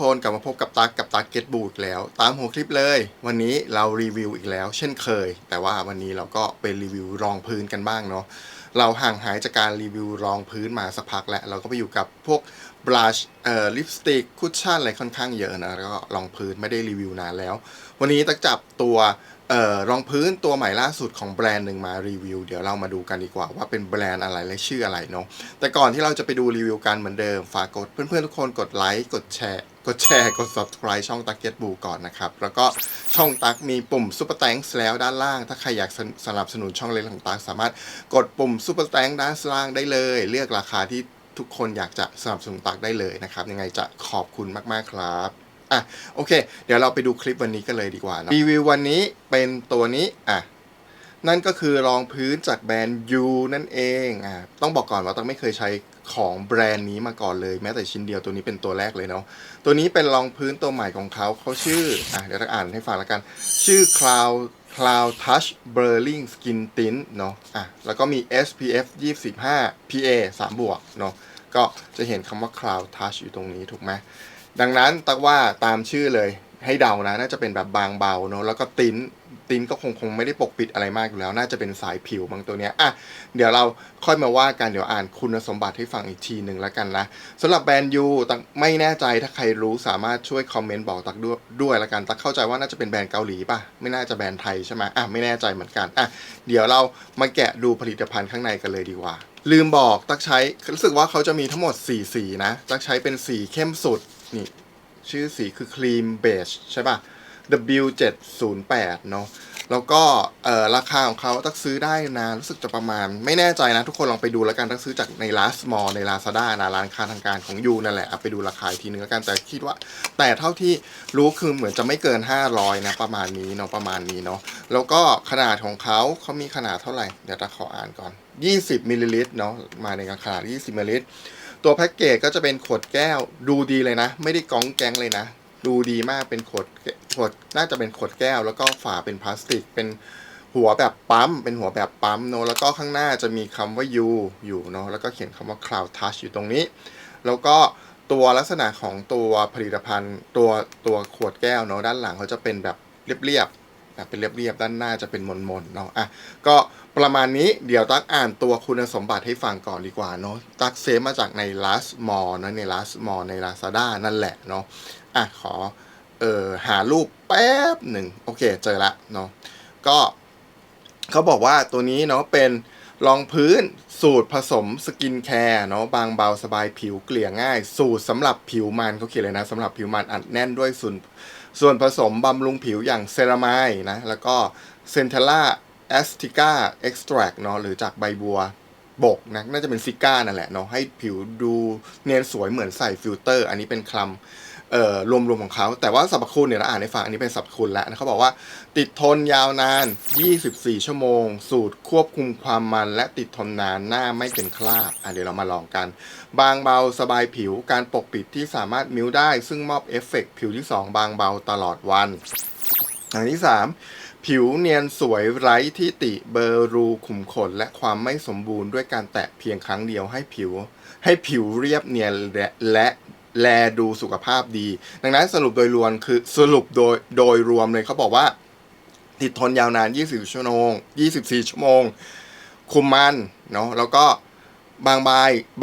กคนกลับมาพบกับตักกับตักเก็ตบูดแล้ว ตามหัวคลิปเลย วันนี้เรารีวิวอีกแล้ว เช่นเคย แต่ว่าวันนี้เราก็เป็นรีวิวรองพื้นกันบ้างเนาะเราห่างหายจากการรีวิวรองพื้นมาสักพักแล้ว เราก็ไปอยู่กับพวกบลัชเอ่อลิปสติกคุชชั่นอะไรค่อนข้างเยอะนะแล้วก็รองพื้นไม่ได้รีวิวนานแล้ว วันนี้ตักจับตัว เอ่อรองพื้นตัวใหม่ล่าสุดของแบรนด์หนึ่งมารีวิว เดี๋ยวเรามาดูกันดีกว่าว่าเป็นแบรนด์อะไรและชื่ออะไรเนาะแต่ก่อนที่เราจะไปดูรีวิวกันเหมือนเดิม ฝากกดเพื่อนๆทุกคนกดไลค์กดแชร์ กดแชร์กด subscribe ช่องตักเก็ตบูก่อนนะครับ แล้วก็ช่องตักมีปุ่ม Super Thanks แล้วด้านล่าง ถ้าใครอยากสนับสนุนช่องเล็กของตักสามารถกดปุ่ม Super Thanks ด้านล่างได้เลย เลือกราคาที่ทุกคนอยากจะสนับสนุนตักได้เลยนะครับยังไงจะขอบคุณมากๆครับ อะโอเค เดี๋ยวเราไปดูคลิปวันนี้กันเลยดีกว่านะรีวิววันนี้เป็นตัวนี้อะนั่นก็คือรองพื้นจากแบรนด์ยูนั่นเองอ่าต้องบอกก่อนว่าต้องไม่เคยใช้ของแบรนด์นี้มาก่อนเลย แม้แต่ชิ้นเดียวตัวนี้เป็นตัวแรกเลยเนาะตัวนี้เป็นรองพื้นตัวใหม่ของเขาเขาชื่ออะเดี๋ยวต้องอ่านให้ฟังแล้วกัน ชื่อ Cloud Cloud Touch Blurring Skin Tint เนาะอะแล้วก็มี SPF 25 PA 3บวกเนาะก็จะเห็นคำว่า Cloud Touch อยู่ตรงนี้ถูกไหม ดังนั้นตักว่าตามชื่อเลยให้เดานะ น่าจะเป็นแบบบางเบาเนอะแล้วก็ติ้นติ้นก็คงคงไม่ได้ปกปิดอะไรมากอยู่แล้ว น่าจะเป็นสายผิวบางตัวเนี้ยอะเดี๋ยวเราค่อยมาว่ากัน เดี๋ยวอ่านคุณสมบัติให้ฟังอีกทีหนึ่งแล้วกันนะสำหรับแบรนด์ยูตักไม่แน่ใจถ้าใครรู้สามารถช่วยคอมเมนต์บอกตักด้วยด้วยละกันตักเข้าใจว่าน่าจะเป็นแบรนด์เกาหลีป่ะไม่น่าจะแบรนด์ไทยใช่ไหมอะไม่แน่ใจเหมือนกันอะเดี๋ยวเรามาแกะดูผลิตภัณฑ์ข้างในกันเลยดีกว่า ลืมบอกตักใช้รู้สึกว่าเขาจะมีทั้งหมด4สีนะตักใช้เป็นสีเข้มสุด นี่ ชื่อสีคือครีมเบจใช่ป่ะ W708 เนาะแล้วก็เอ่อราคาของเขาตักซื้อได้นะ รู้สึกจะประมาณ ไม่แน่ใจนะ ทุกคนลองไปดูแล้วกันตักซื้อจากใน Last Mall ใน Lazada นะร้านค้าทางการของยูนั่นแหละเอาไปดูราคาอีกทีนึงแล้วกันแต่คิดว่า แต่เท่าที่รู้คือเหมือนจะไม่เกิน 500 นะ ประมาณนี้เนาะประมาณนี้เนาะแล้วก็ขนาดของเขาเขามีขนาดเท่าไหร่ เดี๋ยวตักขออ่านก่อน 20มิลลิลิตรเนาะมาในขนาด 20มิลลิลิตร ตัวแพ็กเกจก็จะเป็นขวดแก้วดูดีเลยนะ ไม่ได้ก้องแกงเลยนะ ดูดีมากเป็นขวดขวดน่าจะเป็นขวดแก้ว แล้วก็ฝาเป็นพลาสติก เป็นหัวแบบปั๊ม เป็นหัวแบบปั๊มเนอะแล้วก็ข้างหน้าจะมีคำว่า U อยู่เนอะแล้วก็เขียนคำว่า Cloud Touch อยู่ตรงนี้ แล้วก็ตัวลักษณะของตัวผลิตภัณฑ์ ตัวตัวขวดแก้วเนอะด้านหลังเขาจะเป็นแบบเรียบ เป็นเรียบๆด้านหน้าจะเป็นมนๆเนาะอะก็ประมาณนี้เดี๋ยวตักอ่านตัวคุณสมบัติให้ฟังก่อนดีกว่าเนาะตักเซฟมาจากใน Last Mall นะใน Last Mall ใน Lazada นั่นแหละเนาะอะขอเอ่อหารูปแป๊บหนึ่งโอเคเจอละเนาะก็เขาบอกว่าตัวนี้เนาะเป็นรองพื้นสูตรผสมสกินแคร์เนาะบางเบาสบายผิวเกลี่ยง่าย สูตรสำหรับผิวมันเขาเขียนเลยนะสำหรับผิวมันอัดแน่นด้วยส่วน ส่วนผสมบำรุงผิวอย่างเซรามายนะ แล้วก็เซนเทล่าแอสติก้าเอ็กซ์ตรักเนาะหรือจากใบบัวบกนะน่าจะเป็นซิก้านั่นแหละเนาะให้ผิวดูเนียนสวยเหมือนใส่ฟิลเตอร์ อันนี้เป็นคำ เอ่อรวมๆของเขา แต่ว่าสรรพคุณเนี่ยเราอ่านให้ฟังอันนี้เป็นสรรพคุณแล้วนะเขาบอกว่า ติดทนยาวนาน 24 ชั่วโมง สูตรควบคุมความมัน และติดทนนานหน้าไม่เป็นคราบอะเดี๋ยวเรามาลองกัน บางเบาสบายผิวการปกปิดที่สามารถมิวได้ ซึ่งมอบเอฟเฟกต์ผิวที่ 2 บางเบาตลอดวันอย่างที่ 3 ผิวเนียนสวยไร้ที่ติเบอร์รูขุมขน และความไม่สมบูรณ์ด้วยการแตะเพียงครั้งเดียวให้ผิว ให้ผิวเรียบเนียนและและ แลดูสุขภาพดี ดังนั้นสรุปโดยรวมคือสรุปโดยโดยรวมเลยเขาบอกว่า ติดทนยาวนาน 24 ชั่วโมง 24 ชั่วโมง คุมมันเนาะแล้วก็ บางใบ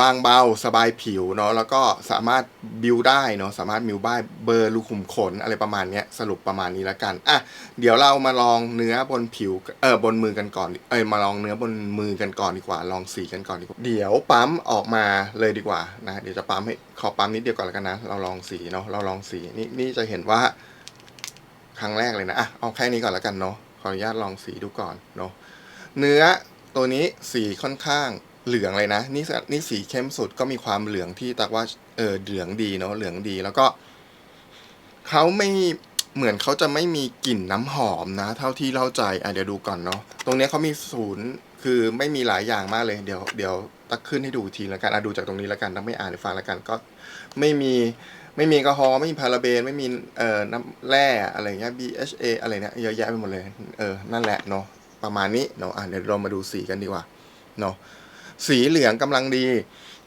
บางเบาสบายผิวเนาะแล้วก็สามารถบิวได้เนาะสามารถมิวบ้ายเบอร์รูขุมขนอะไรประมาณเนี้ยสรุปประมาณนี้แล้วกันอะเดี๋ยวเรามาลองเนื้อบนผิวเออบนมือกันก่อนเอ้ยมาลองเนื้อบนมือกันก่อนดีกว่า ลองสีกันก่อนดีกว่าเดี๋ยวปั๊มออกมาเลยดีกว่านะเดี๋ยวจะปั๊มให้ขอปั๊มนิดเดียวก่อนแล้วกันนะเราลองสีเนาะเราลองสีนี่นี่จะเห็นว่าครั้งแรกเลยนะอะเอาแค่นี้ก่อนแล้วกันเนาะขออนุญาตลองสีดูก่อนเนาะเนื้อตัวนี้สีค่อนข้าง เหลืองเลยนะนี่สนี่สีเข้มสุดก็มีความเหลืองที่ตักว่าเออเหลืองดีเนาะเหลืองดีแล้วก็เขาไม่เหมือนเขาจะไม่มีกลิ่นน้ำหอมนะ เท่าที่เล่าใจอะเดี๋ยวดูก่อนเนาะตรงนี้เขามีศูนย์คือไม่มีหลายอย่างมากเลยเดี๋ยวเดี๋ยวตักขึ้นให้ดูทีล้วกันอะดูจากตรงนี้ล้วกันตักไม่อ่านให้ฟังล้วกันก็ ไม่มีไม่มีแอลกอฮอล์ไม่มีพาราเบนไม่มีเอ่อน้ำแร่อะไรเงี้ย BHA อะไรเนี่ยเยอะแยะไปหมดเลยเออนั่นแหละเนาะประมาณนี้เนาะอะเดี๋ยวเรามาดูสีกันดีกว่าเนาะ สีเหลืองกำลังดี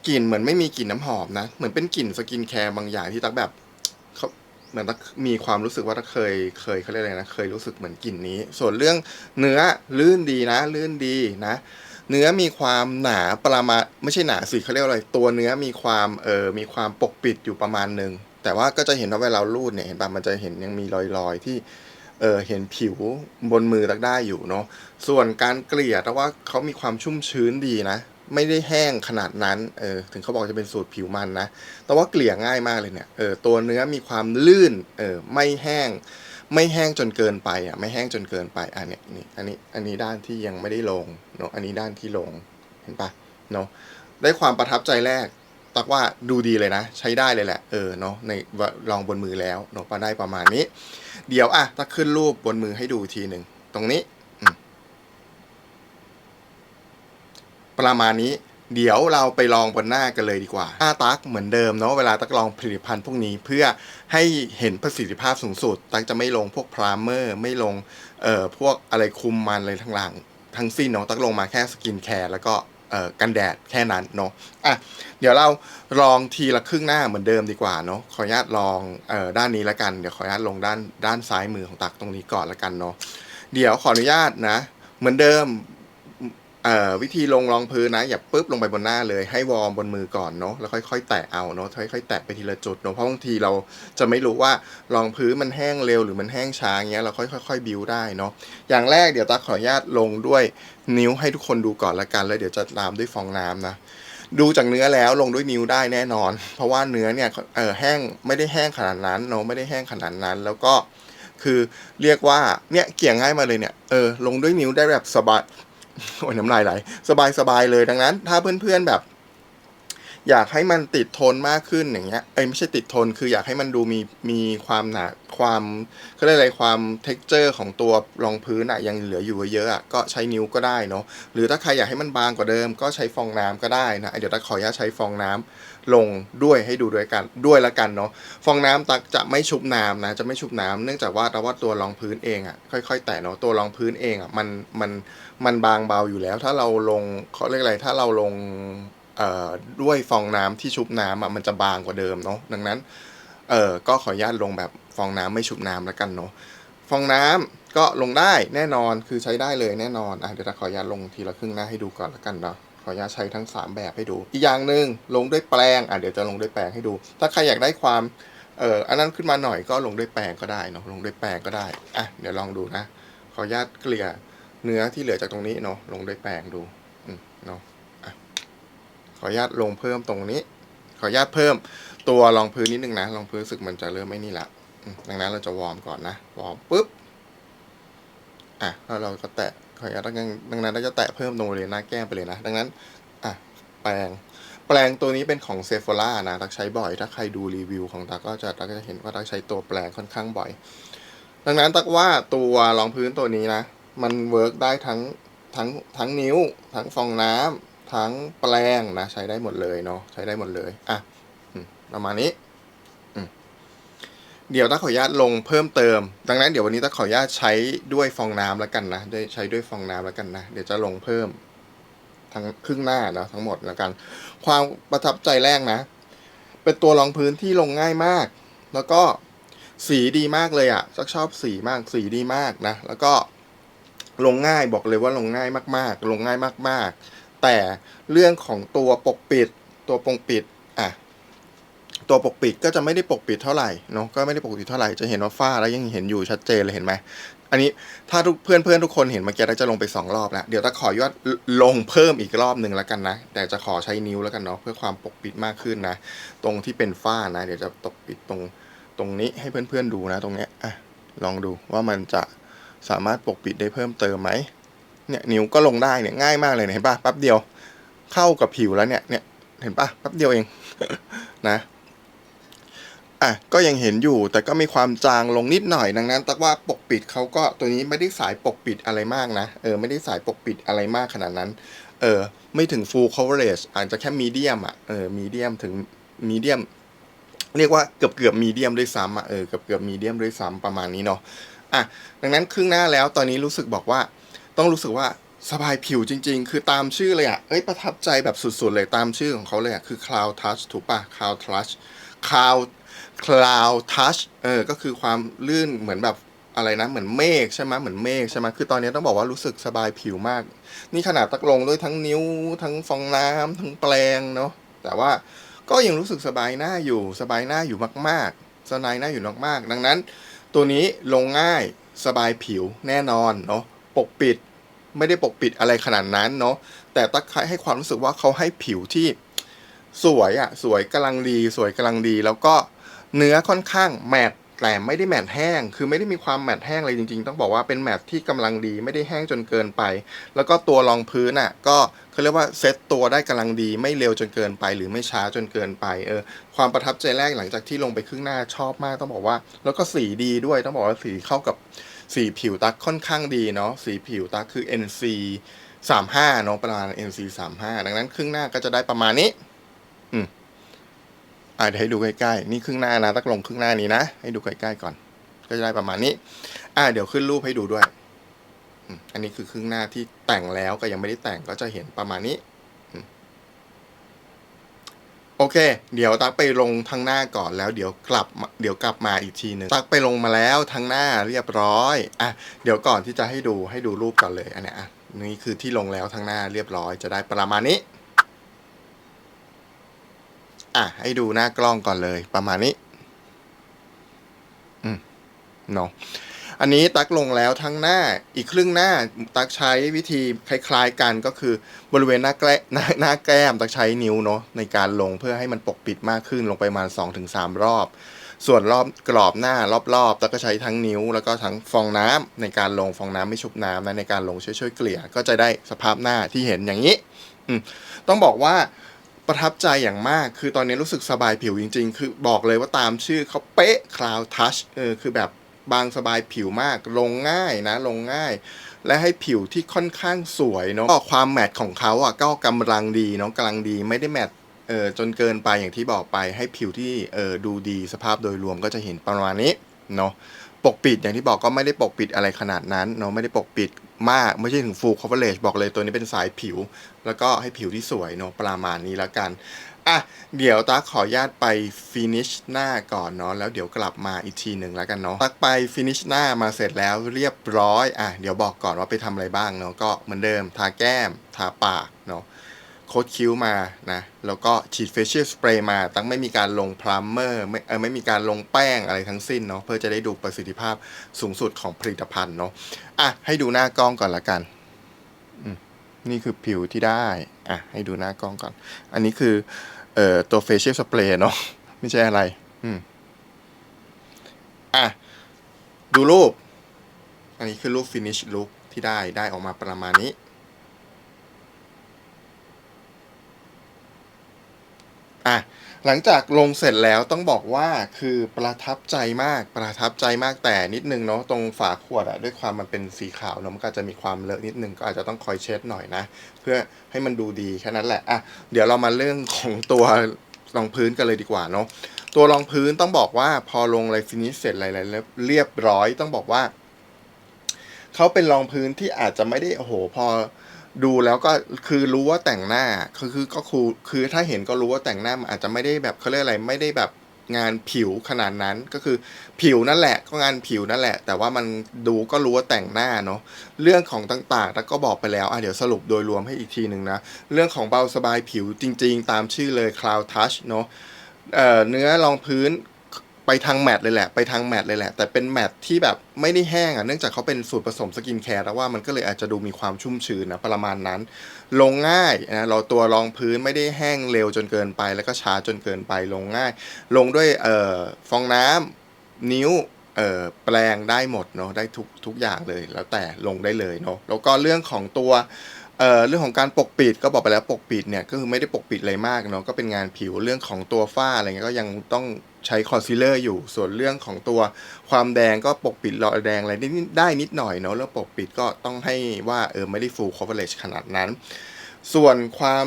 กลิ่นเหมือนไม่มีกลิ่นน้ำหอมนะ เหมือนเป็นกลิ่นสกินแคร์บางอย่างที่ตักแบบเขาเหมือนตักมีความรู้สึกว่าตักเคยเคยเขาเรียกอะไรนะเคยรู้สึกเหมือนกลิ่นนี้ ส่วนเรื่องเนื้อลื่นดีนะ ลื่นดีนะ เนื้อมีความหนาประมาณไม่ใช่หนาสิเขาเรียกอะไรตัวเนื้อมีความเออมีความปกปิดอยู่ประมาณหนึ่งแต่ว่าก็จะเห็นว่าเวลารูดเนี่ยเห็นป่ะมันจะเห็นยังมีรอยๆที่เออเห็นผิวบนมือตักได้อยู่เนาะส่วนการเกลี่ยแต่ว่าเขามีความชุ่มชื้นดีนะ ไม่ได้แห้งขนาดนั้น เออ ถึงเขาบอกจะเป็นสูตรผิวมันนะ แต่ว่าเกลี่ยง่ายมากเลยเนี่ย เออ ตัวเนื้อมีความลื่น เออ ไม่แห้ง ไม่แห้งจนเกินไปอะ ไม่แห้งจนเกินไปอะเนี่ยนี่ อันนี้ อันนี้ด้านที่ยังไม่ได้ลงเนาะ อันนี้ด้านที่ลง เห็นปะเนาะ ได้ความประทับใจแรก ตักว่าดูดีเลยนะ ใช้ได้เลยแหละ เออ เนาะ ในลองบนมือแล้วเนาะก็ได้ประมาณนี้ เดี๋ยวอะตักขึ้นรูปบนมือให้ดูทีหนึ่ง ตรงนี้อืม ประมาณนี้ เดี๋ยวเราไปลองบนหน้ากันเลยดีกว่าหน้าตักเหมือนเดิมเนาะเวลาตักลองผลิตภัณฑ์พวกนี้เพื่อให้เห็นประสิทธิภาพสูงสุด ตักจะไม่ลงพวกพรามเมอร์ไม่ลงเอ่อพวกอะไรคุมมันอะไรทั้งหลังทั้งสิ้นเนาะตักลงมาแค่สกินแคร์แล้วก็กันแดดแค่นั้นเนาะอะเดี๋ยวเราลองทีละครึ่งหน้าเหมือนเดิมดีกว่าเนาะขออนุญาตลองออด้านนี้ละกันเดี๋ยวขออนุญาตลงด้านด้านซ้ายมือของตักตรงนี้ก่อนละกันเนาะเดี๋ยวขออนุญาตนะ เหมือนเดิม วิธีลงรองพื้นนะอย่าปุ๊บลงไปบนหน้าเลยให้วอร์มบนมือก่อนเนาะแล้วค่อยๆ แตะเอาเนาะค่อยๆแตะไปทีละจุดเนาะเพราะบางทีเราจะไม่รู้ว่ารองพื้นมันแห้งเร็วหรือมันแห้งช้าเงี้ยเราค่อยๆบิวได้เนาะอย่างแรกเดี๋ยวตาขออนุญาตลงด้วยนิ้วให้ทุกคนดูก่อนละกันแล้วเดี๋ยวจะตามด้วยฟองน้ำนะดูจากเนื้อแล้วลงด้วยนิ้วได้แน่นอน เพราะว่าเนื้อเนี่ยเออแห้งไม่ได้แห้งขนาดนั้นเนาะไม่ได้แห้งขนาดนั้นแล้วก็คือเรียกว่าเนี่ยเกี่ยงง่ายมาเลยเนี่ยเออลงด้วยนิ้วได้แบบสบาย โอ้ยน้ำลายไหลสบายสบายเลยดังนั้น ถ้าเพื่อนๆแบบ อยากให้มันติดทนมากขึ้นอย่างเงี้ยเอ้ยไม่ใช่ติดทนคืออยากให้มันดูมีมีความหนาความเขาเรียกอะไรความเท็กเจอร์ของตัวรองพื้นอะยังเหลืออยู่เยอะอะก็ใช้นิ้วก็ได้เนาะหรือถ้าใครอยากให้มันบางกว่าเดิม ก็ใช้ฟองน้ำก็ได้นะเดี๋ยวตะขออนุญาตใช้ฟองน้ำ ลงด้วยให้ดูด้วยกันด้วยละกันเนาะฟองน้ำตักจะไม่ชุบน้ำนะจะไม่ชุบน้ำเนื่องจากว่าแต่ว่าตัวรองพื้นเองอะค่อย ๆ แตะเนาะตัวรองพื้นเองอะมันมันมันบางเบาอยู่แล้ว ถ้าเราลงเขาเรียกอะไรถ้าเราลงเอ่อด้วยฟองน้ำที่ชุบน้ำอะมันจะบางกว่าเดิมเนาะดังนั้นเออก็ขออนุญาตลงแบบฟองน้ำไม่ชุบน้ำแล้วกันเนาะฟองน้ำก็ลงได้แน่นอนคือใช้ได้เลยแน่นอนอะเดี๋ยวเราขออนุญาตลงทีละครึ่งหน้าให้ดูก่อนล้วกันเนาะ ขออนุญาตใช้ทั้งสามแบบให้ดู อีกอย่างหนึ่งลงด้วยแปรงอะเดี๋ยวจะลงด้วยแปรงให้ดู ถ้าใครอยากได้ความเอออันนั้นขึ้นมาหน่อยก็ลงด้วยแปรงก็ได้เนาะลงด้วยแปรงก็ได้อะเดี๋ยวลองดูนะ ขออนุญาตเกลี่ยเนื้อที่เหลือจากตรงนี้เนาะลงด้วยแปรงดูอืมเนาะขออนุญาตลงเพิ่มตรงนี้ ขออนุญาตเพิ่มตัวรองพื้นนิดนึงนะรองพื้นสึกมันจะเริ่มไม่นี่ละดังนั้นเราจะวอร์มก่อนนะ วอร์มปุ๊บ อะแล้วเราก็แตะ ขออนุญาตดังนั้นดังนั้นเราจะแตะเพิ่มตรงบริเวณหน้าแก้มไปเลยนะ ดังนั้นอะแปรงแปรงตัวนี้เป็นของเซฟ h ล่านะตักใช้บ่อย ถ้าใครดูรีวิวของตักก็จะตักจะเห็นว่าตักใช้ตัวแปรงค่อนข้างบ่อย ดังนั้นตักว่าตัวรองพื้นตัวนี้นะ มันเวิร์กได้ทั้งทั้งทั้งนิ้ว ทั้งฟองน้ำทั้งแปรงนะ ใช้ได้หมดเลยเนาะใช้ได้หมดเลยอะประมาณนี้ เดี๋ยวถ้าขออนุญาตลงเพิ่มเติม ดังนั้นเดี๋ยววันนี้ถ้าขออนุญาตใช้ด้วยฟองน้ำแล้วกันนะด้วยใช้ด้วยฟองน้ำแล้วกันนะ เดี๋ยวจะลงเพิ่มทั้งครึ่งหน้านะทั้งหมดแล้วกัน ความประทับใจแรกนะ เป็นตัวรองพื้นที่ลงง่ายมาก แล้วก็สีดีมากเลยอะ่ะชักชอบสีมากสีดีมากนะ แล้วก็ลงง่ายบอกเลยว่าลงง่ายมาก ๆ ลงง่ายมาก ๆ แต่เรื่องของตัวปกปิดตัวปกปิดอะ ตัวปกปิดก็จะไม่ได้ปกปิดเท่าไหร่เนาะก็ไม่ได้ปกปิดเท่าไหร่จะเห็นว่าฝ้าแล้วยังเห็นอยู่ชัดเจนเลยเห็นไหมอันนี้ถ้าทุกเพื่อนเพื่อนทุกคนเห็นเมื่อกี้จะลงไปสองรอบแล้วเดี๋ยวจะขอยอดลงเพิ่มอีกรอบหนึ่งแล้วกันนะ แต่จะขอใช้นิ้วแล้วกันเนาะเพื่อความปกปิดมากขึ้นนะ ตรงที่เป็นฝ้านะ เดี๋ยวจะตกปิดตรงตรงนี้ให้เพื่อนๆดูนะ ตรงเนี้ยอะลองดูว่ามันจะสามารถปกปิดได้เพิ่มเติมไหมเนี่ยนิ้วก็ลงได้เนี่ยง่ายมากเลยเห็นปะแป๊บเดียวเข้ากับผิวแล้วเนี่ยเนี่ยเห็นป่ะแป๊บเดียวเองนะ อะก็ยังเห็นอยู่แต่ก็มีความจางลงนิดหน่อยดังนั้นตักว่าปกปิดเขาก็ตัวนี้ไม่ได้สายปกปิดอะไรมากนะเออไม่ได้สายปกปิดอะไรมากขนาดนั้นเออไม่ถึง full coverage อาจจะแค่ medium อะเออ medium ถึง medium เรียกว่าเกือบเกือบ medium ด้วยซ้ำอะเออเกือบเกือบ medium ด้วยซ้ำประมาณนี้เนาะอะดังนั้นครึ่งหน้าแล้วตอนนี้รู้สึกบอกว่า ต้องรู้สึกว่าสบายผิวจริง ๆ คือตามชื่อเลยอะเอ้ยประทับใจแบบสุดๆเลยตามชื่อของเขาเลยอะคือ cloud touch ถูกป่ะ cloud touch cloud cloud touch เออ ก็คือความลื่นเหมือนแบบอะไรนะ เหมือนเมฆใช่ไหมเหมือนเมฆใช่ไหมคือตอนนี้ต้องบอกว่ารู้สึกสบายผิวมาก นี่ขนาดตักลงด้วยทั้งนิ้ว ทั้งฟองน้ำทั้งแปรงเนาะ แต่ว่าก็ยังรู้สึกสบายหน้าอยู่ สบายหน้าอยู่มากๆ สบายหน้าอยู่มากๆ ดังนั้น ตัวนี้ลงง่าย สบายผิวแน่นอนเนาะ ปกปิด ไม่ได้ปกปิดอะไรขนาดนั้นเนาะ แต่ตักให้ความรู้สึกว่าเขาให้ผิวที่สวยอะสวยกำลังดี สวยกำลังดี แล้วก็ เนื้อค่อนข้างแมตต์แต่ไม่ได้แมตต์แห้ง คือไม่ได้มีความแมตต์แห้งเลยจริงๆ ต้องบอกว่าเป็นแมตต์ที่กำลังดีไม่ได้แห้งจนเกินไป แล้วก็ตัวรองพื้นอะก็เขาเรียกว่าเซตตัวได้กำลังดีไม่เร็วจนเกินไป หรือไม่ช้าจนเกินไปเออความประทับใจแรกหลังจากที่ลงไปครึ่งหน้าชอบมากต้องบอกว่า แล้วก็สีดีด้วยต้องบอกว่าสีเข้ากับสีผิวตักค่อนข้างดีเนาะสีผิวตักคือ NC 35เนาะประมาณ NC 35ดังนั้นครึ่งหน้าก็จะได้ประมาณนี้ อ่าเดี๋ยวให้ดูใกล้ๆ นี่ครึ่งหน้านะตักลงครึ่งหน้านี้นะ ให้ดูใกล้ๆก่อน ก็จะได้ประมาณนี้ อ่าเดี๋ยวขึ้นรูปให้ดูด้วย อันนี้คือครึ่งหน้าที่แต่งแล้วก็ยังไม่ได้แต่งก็จะเห็นประมาณนี้ โอเค เดี๋ยวตักไปลงทางหน้าก่อนแล้วเดี๋ยวกลับ เดี๋ยวกลับมาอีกทีหนึ่งตักไปลงมาแล้วทางหน้าเรียบร้อย อะ เดี๋ยวก่อนที่จะให้ดูให้ดูรูปก่อนเลย อันเนี้ยอะนี่คือที่ลงแล้วทางหน้าเรียบร้อยจะได้ประมาณนี้ อะ ให้ดูหน้ากล้องก่อนเลยประมาณนี้ อืมเนาะอันนี้ตักลงแล้วทั้งหน้าอีกครึ่งหน้าตักใช้วิธีคล้ายๆกันก็คือบริเวณหน้าแก้หน้าหน้าแก้มตักใช้นิ้วเนาะในการลงเพื่อให้มันปกปิดมากขึ้นลงไปประมาณ 2-3 รอบ ส่วนรอบกรอบหน้ารอบๆตักก็ใช้ทั้งนิ้ว แล้วก็ทั้งฟองน้ำในการลงฟองน้ำไม่ชุบน้ำนะในการลงช่วยๆเกลี่ยก็จะได้สภาพหน้าที่เห็นอย่างนี้อืมต้องบอกว่า ประทับใจอย่างมาก คือตอนนี้รู้สึกสบายผิวจริง ๆ คือบอกเลยว่าตามชื่อเขาเป๊ะ Cloud Touch เออคือแบบบางสบายผิวมาก ลงง่ายนะ ลงง่าย และให้ผิวที่ค่อนข้างสวยเนาะก็ความแมทของเขาอะก็กำลังดีเนาะกำลังดีไม่ได้แมทเออจนเกินไปอย่างที่บอกไปให้ผิวที่เออดูดีสภาพโดยรวมก็จะเห็นประมาณนี้เนาะ ปกปิดอย่างที่บอกก็ไม่ได้ปกปิดอะไรขนาดนั้นเนาะไม่ได้ปกปิดมากไม่ใช่ถึง full coverage บอกเลยตัวนี้เป็นสายผิว แล้วก็ให้ผิวที่สวยเนาะประมาณนี้แล้วกันอะเดี๋ยวตักขออนุญาตไปฟินิชหน้าก่อนเนาะแล้วเดี๋ยวกลับมาอีกทีหนึ่งแล้วกันเนาะตักไปฟินิชหน้ามาเสร็จแล้วเรียบร้อยอะเดี๋ยวบอกก่อนว่าไปทำอะไรบ้างเนาะก็เหมือนเดิมทาแก้มทาปากเนาะ โคดคิ้วมานะแล้วก็ฉีดเฟเชียลสเปรย์มา ตั้งไม่มีการลงพลัมเมอร์ไม่เออไม่มีการลงแป้งอะไรทั้งสิ้นเนาะเพื่อจะได้ดูประสิทธิภาพสูงสุดของผลิตภัณฑ์เนาะอะให้ดูหน้ากล้องก่อนละกันนี่คือผิวที่ได้อะให้ดูหน้ากล้องก่อน อันนี้คือเอ่อตัวเฟเชียลสเปรย์เนาะไม่ใช่อะไร อืมอะดูรูป อันนี้คือรูป finish look ที่ได้ได้ออกมาประมาณนี้ อะหลังจากลงเสร็จแล้วต้องบอกว่าคือประทับใจมากประทับใจมากแต่นิดนึงเนาะตรงฝาขวดอะด้วยความมันเป็นสีขาวเนาะมันก็จะมีความเลอะนิดนึงก็อาจจะต้องคอยเช็ดหน่อยนะ เพื่อให้มันดูดีแค่นั้นแหละอะเดี๋ยวเรามาเรื่องของตัวรองพื้นกันเลยดีกว่าเนาะตัวรองพื้นต้องบอกว่าพอลงอะไรฟินิชเสร็จอะไรเรียบร้อยต้องบอกว่าเขาเป็นรองพื้นที่อาจจะไม่ได้โอ้โหพอ ดูแล้วก็คือรู้ว่าแต่งหน้าคือคือก็คือคือถ้าเห็นก็รู้ว่าแต่งหน้ามันอาจจะไม่ได้แบบเขาเรียกอะไรไม่ได้แบบงานผิวขนาดนั้นก็คือผิวนั่นแหละก็งานผิวนั่นแหละ แต่ว่ามันดูก็รู้ว่าแต่งหน้าเนาะเรื่องของต่างๆแล้วก็บอกไปแล้วอะเดี๋ยวสรุปโดยรวมให้อีกทีหนึ่งนะ เรื่องของเบาสบายผิวจริง ๆ ตามชื่อเลย Cloud Touch เนาะเเนื้อรองพื้น ไปทางแมตต์เลยแหละ ไปทางแมตต์เลยแหละ แต่เป็นแมตต์ที่แบบไม่ได้แห้งอะ เนื่องจากเขาเป็นสูตรผสมสกินแคร์แล้วว่ามันก็เลยอาจจะดูมีความชุ่มชื้นนะประมาณนั้น ลงง่ายนะ เราตัวรองพื้นไม่ได้แห้งเร็วจนเกินไป แล้วก็ช้าจนเกินไป ลงง่าย ลงด้วยเอ่อฟองน้ำนิ้วเอ่อแปลงได้หมดเนาะ ได้ทุกทุกอย่างเลย แล้วแต่ลงได้เลยเนาะ แล้วก็เรื่องของตัวเอ่อเรื่องของการปกปิดก็บอกไปแล้วปกปิดเนี่ยก็คือไม่ได้ปกปิดอะไรมากเนาะก็เป็นงานผิวเรื่องของตัวฝ้าอะไรเงี้ยก็ยังต้อง ใช้คอนซีลเลอร์อยู่ส่วนเรื่องของตัวความแดงก็ปกปิดรอยแดงอะไรได้นิดได้นิดหน่อยเนาะแล้วปกปิดก็ต้องให้ว่าเออไม่ได้ full coverage ขนาดนั้น ส่วนความ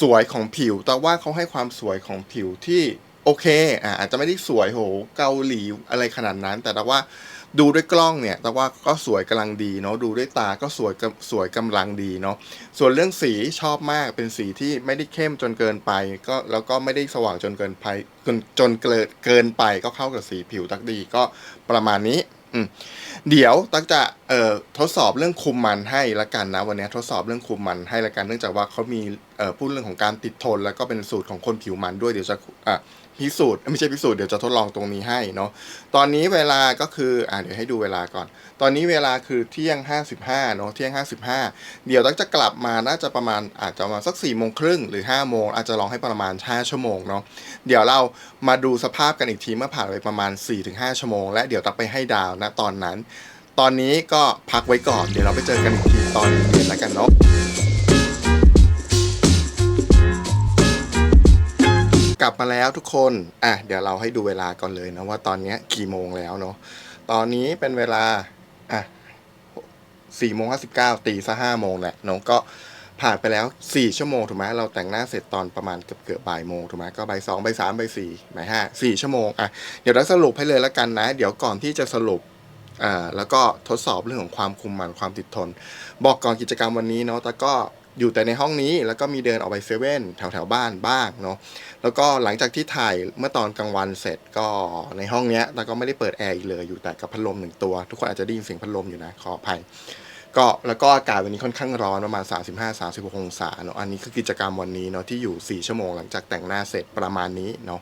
สวยของผิวแต่ว่าเขาให้ความสวยของผิวที่โอเคอะอาจจะไม่ได้สวยโหเกาหลีอะไรขนาดนั้น แต่ว่า ดูด้วยกล้องเนี่ยแต่ว่าก็สวยกำลังดีเนาะดูด้วยตาก็สวยสวยกำลังดีเนาะส่วนเรื่องสีชอบมากเป็นสีที่ไม่ได้เข้มจนเกินไป ก็แล้วก็ไม่ได้สว่างจนเกินไปจนจนเกินเกินไปก็เข้ากับสีผิวตักดีก็ประมาณนี้อืมเดี๋ยวตักจะเอ่อทดสอบเรื่องคุมมันให้ละกันนะวันนี้ทดสอบเรื่องคุมมันให้ละกันเนื่องจากว่าเขามีเอ่อพูดเรื่องของการติดทน แล้วก็เป็นสูตรของคนผิวมันด้วยเดี๋ยวจะอะ พิสูจน์ไม่ใช่พิสูจน์เดี๋ยวจะทดลองตรงนี้ให้เนาะตอนนี้เวลาก็คืออะเดี๋ยวให้ดูเวลาก่อน ตอนนี้เวลาคือเที่ยง 55เนาะเที่ยง 55 เดี๋ยวตักจะกลับมาน่าจะประมาณอาจจะมาสัก4โมงครึ่งหรือ5โมงอาจจะลองให้ประมาณ 5 ชั่วโมงเนาะเดี๋ยวเรามาดูสภาพกันอีกทีเมื่อผ่านไปประมาณ 4-5 ชั่วโมงและเดี๋ยวตักไปให้ดาวนะตอนนั้น ตอนนี้ก็พักไว้ก่อนเดี๋ยวเราไปเจอกันอีกทีตอนเย็นแล้วกันเนาะ กลับมาแล้วทุกคน อะ เดี๋ยวเราให้ดูเวลาก่อนเลยนะว่าตอนนี้กี่โมงแล้วเนาะ ตอนนี้เป็นเวลา อะสี่โมงห้าสิบเก้าตีซะห้าโมงแหละเนาะก็ผ่านไปแล้วสี่ชั่วโมงถูกไหมเราแต่งหน้าเสร็จตอนประมาณเกือบเกือบบ่ายโมงถูกไหมก็บ่ายสองบ่ายสามบ่ายสี่บ่ายห้าสี่ชั่วโมง อะ เดี๋ยวเราสรุปให้เลยแล้วกันนะ เดี๋ยวก่อนที่จะสรุปอ่าแล้วก็ทดสอบเรื่องของความคุมมันความติดทน บอกก่อนกิจกรรมวันนี้เนาะแต่ก็ อยู่แต่ในห้องนี้แล้วก็มีเดินออกไปเซเว่นแถวแถวบ้านบ้างเนาะแล้วก็หลังจากที่ถ่ายเมื่อตอนกลางวันเสร็จก็ในห้องเนี้ยแล้วก็ไม่ได้เปิดแอร์อีกเลยอยู่แต่กับพัดลมหนึ่งตัว ทุกคนอาจจะได้ยินเสียงพัดลมอยู่นะขออภัยก็แล้วก็อากาศวันนี้ค่อนข้างร้อนประมาณ 35-36 องศาเนาะอันนี้คือกิจกรรมวันนี้เนาะที่อยู่ 4 ชั่วโมงหลังจากแต่งหน้าเสร็จประมาณนี้เนาะ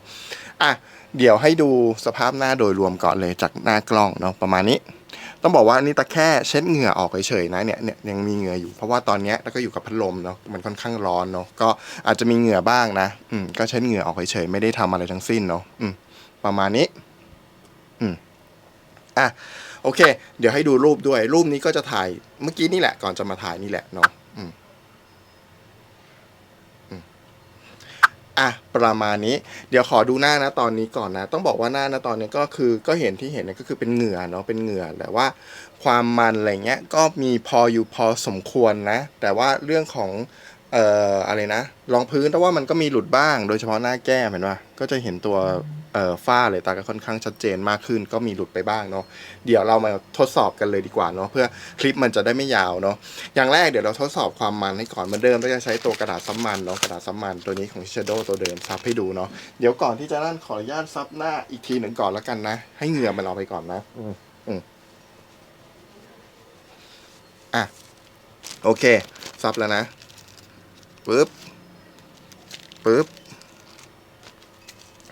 อะเดี๋ยวให้ดูสภาพหน้าโดยรวมก่อนเลยจากหน้ากล้องเนาะประมาณนี้ ต้องบอกว่านี่ตะแค่เช็ดเหงื่อออกเฉยๆนะเนี่ยเนี่ยยังมีเหงื่ออยู่เพราะว่าตอนนี้แล้วก็อยู่กับพัดลมเนาะมันค่อนข้างร้อนเนาะก็อาจจะมีเหงื่อบ้างนะอืมก็เช็ดเหงื่อออกเฉยๆไม่ได้ทำอะไรทั้งสิ้นเนาะอืมประมาณนี้อืมอะโอเค เดี๋ยวให้ดูรูปด้วยรูปนี้ก็จะถ่ายเมื่อกี้นี่แหละก่อนจะมาถ่ายนี่แหละเนาะอืมอืม อะประมาณนี้ เดี๋ยวขอดูหน้านะตอนนี้ก่อนนะ ต้องบอกว่าหน้านะตอนนี้ก็คือก็เห็นที่เห็นเนี่ยก็คือเป็นเหงื่อเนาะเป็นเหงื่อแต่ว่าความมันอะไรเงี้ยก็มีพออยู่พอสมควรนะ แต่ว่าเรื่องของ เอ่ออะไรนะรองพื้นแต่ว่ามันก็มีหลุดบ้าง โดยเฉพาะหน้าแก้มเห็นปะก็จะเห็นตัวเอ่อฝ้าเลยตาก็ค่อนข้างชัดเจนมากขึ้น ก็มีหลุดไปบ้างเนาะเดี๋ยวเรามาทดสอบกันเลยดีกว่าเนาะเพื่อคลิปมันจะได้ไม่ยาวเนาะอย่างแรกเดี๋ยวเราทดสอบความมันให้ก่อนเหมือนเดิมเราจะใช้ตัวกระดาษซับมันเนาะกระดาษซับมันตัวนี้ของ Shadow ตัวเดิมซับให้ดูเนาะเดี๋ยวก่อนที่จะนั่นขออนุญาตซับหน้าอีกทีหนึ่งก่อนแล้วกันนะ ให้เหงื่อมันออกไปก่อนนะอืมอืมอะโอเคซับแล้วนะ ปึ๊บปึ๊บ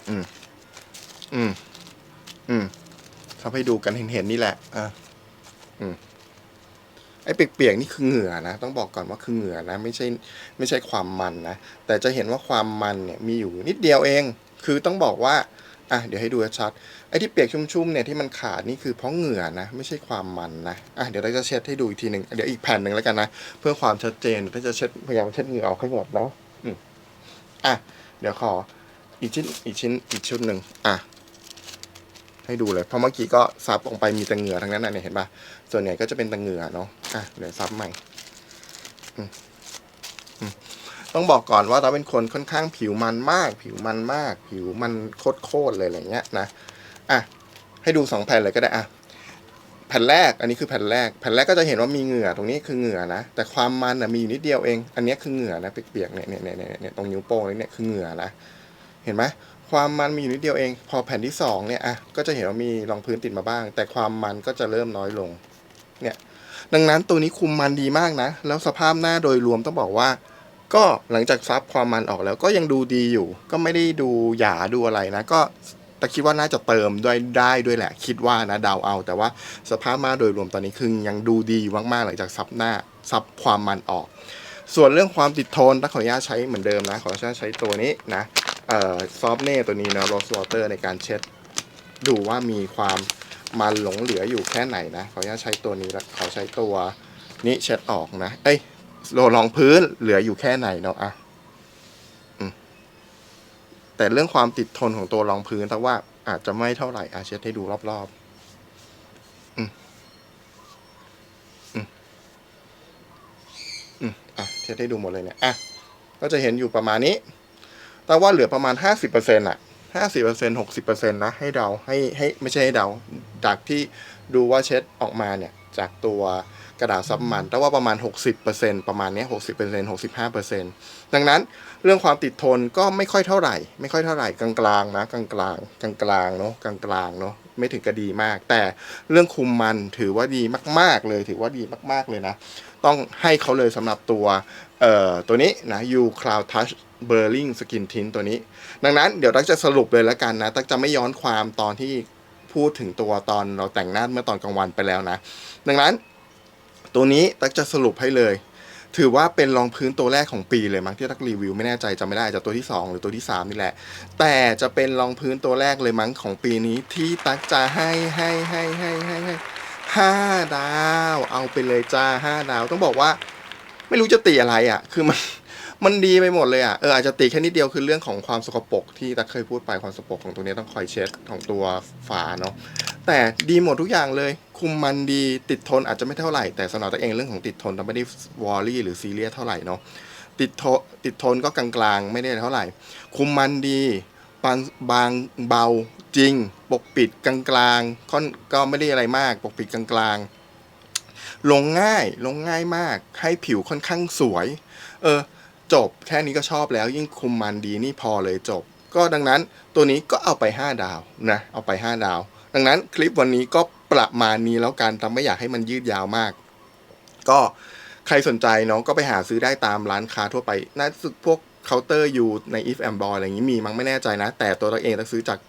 อืมอืมอืมทำให้ดูกันเห็นๆนี่แหละอะไอ้เปียกๆนี่คือเหงื่อนะต้องบอกก่อนว่าคือเหงื่อนะ ไม่ใช่ไม่ใช่ความมันนะแต่จะเห็นว่าความมันเนี่ยมีอยู่นิดเดียวเอง คือต้องบอกว่า อะเดี๋ยวให้ดูชัดไอ้ที่เปียกชุ่มๆเนี่ยที่มันขาดนี่คือเพราะเหงื่อนะไม่ใช่ความมันนะอะเดี๋ยวเราจะเช็ดให้ดูอีกทีหนึ่งเดี๋ยวอีกแผ่นหนึ่งแล้วกันนะเพื่อความชัดเจนเราจะเช็ดพยายามเช็ดเหงื่อออกให้หมดเนาะอืมอะเดี๋ยวขออีกชิ้นอีกชิ้นอีกชุดหนึ่งอะให้ดูเลยเพราะเมื่อกี้ก็ซับลงไปมีแต่เหงื่อทั้งนั้นนะเนี่ยเห็นปะส่วนใหญ่ก็จะเป็นแตะเหงื่อเนาะอะเดี๋ยวซับใหม่อืม ต้องบอกก่อนว่าเราเป็นคนค่อนข้างผิวมันมาก ผิวมันมาก ผิวมันโคตรๆเลยอะไรเงี้ยนะอะให้ดูสองแผ่นเลยก็ได้อะแผ่นแรกอันนี้คือแผ่นแรก แผ่นแรกก็จะเห็นว่ามีเหงื่อตรงนี้คือเหงื่อนะแต่ความมันอะมีอยู่นิดเดียวเอง อันนี้คือเหงื่อนะเปียกๆเนี่ยเนี่ยเนี่ยเนี่ยตรงนิ้วโป้งเนี่ยคือเหงื่อนะเห็นไหมความมันมีอยู่นิดเดียวเอง พอแผ่นที่สองเนี่ยอะก็จะเห็นว่ามีรองพื้นติดมาบ้าง แต่ความมันก็จะเริ่มน้อยลงเนี่ยดังนั้นตัวนี้คุมมันดีมากนะ แล้วสภาพหน้าโดยรวมต้องบอกว่า ก็หลังจากซับความมันออกแล้วก็ยังดูดีอยู่ ก็ไม่ได้ดูหยาดูอะไรนะ ก็แต่คิดว่าน่าจะเติมด้วยได้ด้วยแหละ คิดว่านะเดาเอา แต่ว่าสภาพหน้าโดยรวมตอนนี้คือยังดูดีอยู่มากๆหลังจากซับหน้าซับความมันออก ส่วนเรื่องความติดทนถ้าขออนุญาตใช้เหมือนเดิมนะ ขออนุญาตใช้ตัวนี้นะเอ่อซอฟเน่ตัวนี้นะโรสวอเตอร์ในการเช็ด ดูว่ามีความมันหลงเหลืออยู่แค่ไหนนะขออนุญาตใช้ตัวนี้แล้วขอใช้ตัวนี้เช็ดออกนะ เอ้ย โลรองพื้นเหลืออยู่แค่ไหนเนาะอะอืมแต่เรื่องความติดทนของตัวรองพื้นแต่ว่าอาจจะไม่เท่าไหร่อาเช็ดให้ดูรอบๆ อืมอืมอืมอะเช็ดให้ดูหมดเลยเนี่ยอะก็จะเห็นอยู่ประมาณนี้ แต่ว่าเหลือประมาณห้าสิบเปอร์เซ็นต์อะห้าสิบเปอร์เซ็นหกสิบเปอร์เซ็นต์นะให้เดาให้ให้ไม่ใช่ให้เดา จากที่ดูว่าเช็ดออกมาเนี่ย จากตัวกระดาษซับมัน แต่ว่าประมาณ 60%ประมาณเนี้ย60% 65%ดังนั้นเรื่องความติดทนก็ไม่ค่อยเท่าไหร่ ไม่ค่อยเท่าไหร่กลางๆนะกลางๆกลางๆเนาะกลางๆเนาะไม่ถึงกับดีมาก แต่เรื่องคุมมันถือว่าดีมาก ๆเลย ถือว่าดีมากๆเลยนะ ต้องให้เขาเลยสำหรับตัวเอ่อตัวนี้นะ U Cloud Touch Burling Skin Tint ตัวนี้ ดังนั้นเดี๋ยวตั๊กจะสรุปเลยแล้วกันนะ ตั๊กจะไม่ย้อนความตอนที่ พูดถึงตัวตอนเราแต่งหน้าเมื่อตอนกลางวันไปแล้วนะ ดังนั้น ตัวนี้ตั๊กจะสรุปให้เลย ถือว่าเป็นรองพื้นตัวแรกของปีเลยมั้งที่ตั๊กรีวิวไม่แน่ใจจำไม่ได้จะตัวที่ 2 หรือตัวที่ 3 นี่แหละ แต่จะเป็นรองพื้นตัวแรกเลยมั้งของปีนี้ที่ตั๊กจะให้ให้ให้ให้ให้ให้ห้าดาว เอาไปเลยจ้าห้าดาว ต้องบอกว่า ไม่รู้จะตีอะไรอะ คือมัน มันดีไปหมดเลยอะเอออาจจะตีแค่นิดเดียวคือเรื่องของความสกปรกที่ตักเคยพูดไปความสกปรกของตัวนี้ต้องคอยเช็ดของตัวฝาเนาะแต่ดีหมดทุกอย่างเลย คุมมันดีติดทนอาจจะไม่เท่าไหร่แต่สำหรับตัวเองเรื่องของติดทนเราไม่ได้วอรี่หรือซีเรียสเท่าไหร่เนาะติดทนติดทนก็กลางๆ ไม่ได้เท่าไหร่ คุมมันดีบางบางเบาจริง ปกปิดกลางๆค่อนก็ไม่ได้อะไรมาก ปกปิดกลางๆลงง่ายลงง่ายมากให้ผิวค่อนข้างสวย เออ จบแค่นี้ก็ชอบแล้ว ยิ่งคุมมันดีนี่พอเลยจบ ก็ดังนั้นตัวนี้ก็เอาไป 5 ดาวนะเอาไป 5 ดาว ดังนั้นคลิปวันนี้ก็ประมาณนี้แล้วกันแต่ไม่อยากให้มันยืดยาวมาก ก็ใครสนใจเนาะก็ไปหาซื้อได้ตามร้านค้าทั่วไปน่าจะพวก เคาน์เตอร์อยู่ใน if and boy อะไรอย่างนี้มีมั้งไม่แน่ใจนะ แต่ตัวเราเองต้องซื้อจาก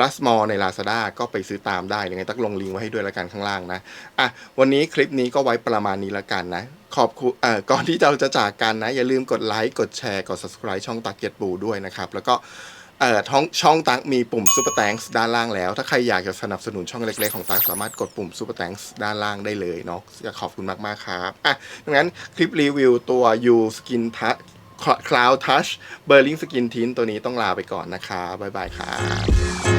l a s m o r ใน Lazada ก็ไปซื้อตามได้ยังไงต้องลงลิงก์ไว้ให้ด้วยละกันข้างล่างนะอะวันนี้คลิปนี้ก็ไว้ประมาณนี้ละกันนะ ขอบคุณเอ่อก่อนที่เราจะจากกันนะ อย่าลืมกดไลค์กดแชร์กด subscribe ช่องตักเกียรติบูด้วยนะครับแล้วก็เอ่อท้องช่องตักมีปุ่ม Super Thanks ด้านล่างแล้ว ถ้าใครอยากจะสนับสนุนช่องเล็กๆของตักสามารถกดปุ่ม Super Thanks ด้านล่างได้เลยเนาะขอบคุณมากๆครับอะดังนั้นคลิปรีวิวตัว U Skin Touch Cloud Touch Burling Skin Tint ตัวนี้ต้องลาไปก่อนนะคะบ๊ายบายครับ